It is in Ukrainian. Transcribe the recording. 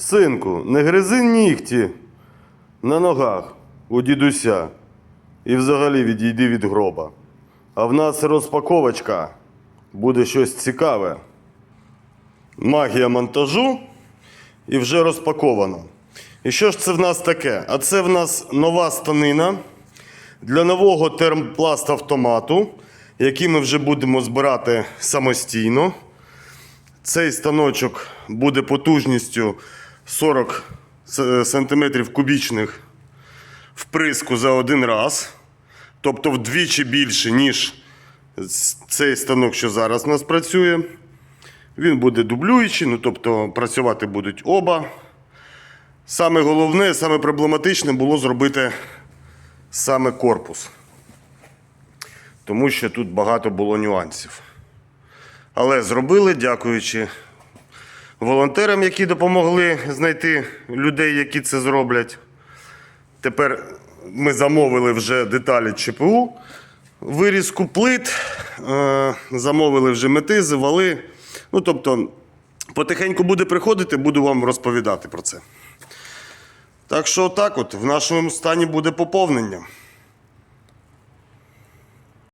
Синку, не гризи нігті на ногах у дідуся. І взагалі відійди від гроба. А в нас розпаковочка. Буде щось цікаве. Магія монтажу і вже розпаковано. І що ж це в нас таке? А це в нас нова станина для нового термпласт автомату, який ми вже будемо збирати самостійно. Цей станочок буде потужністю 40 с- сантиметрів кубічних вприску за один раз. Тобто вдвічі більше, ніж цей станок, що зараз у нас працює. Він буде дублюючий, ну тобто працювати будуть оба. Саме головне, саме проблематичне було зробити саме корпус. Тому що тут багато було нюансів. Але зробили, дякуючи волонтерам, які допомогли знайти людей, які це зроблять. Тепер ми замовили вже деталі ЧПУ, вирізку плит, е, замовили вже метизи, вали. Ну, тобто, потихеньку буде приходити, буду вам розповідати про це. Так що, так от, в нашому стані буде поповнення.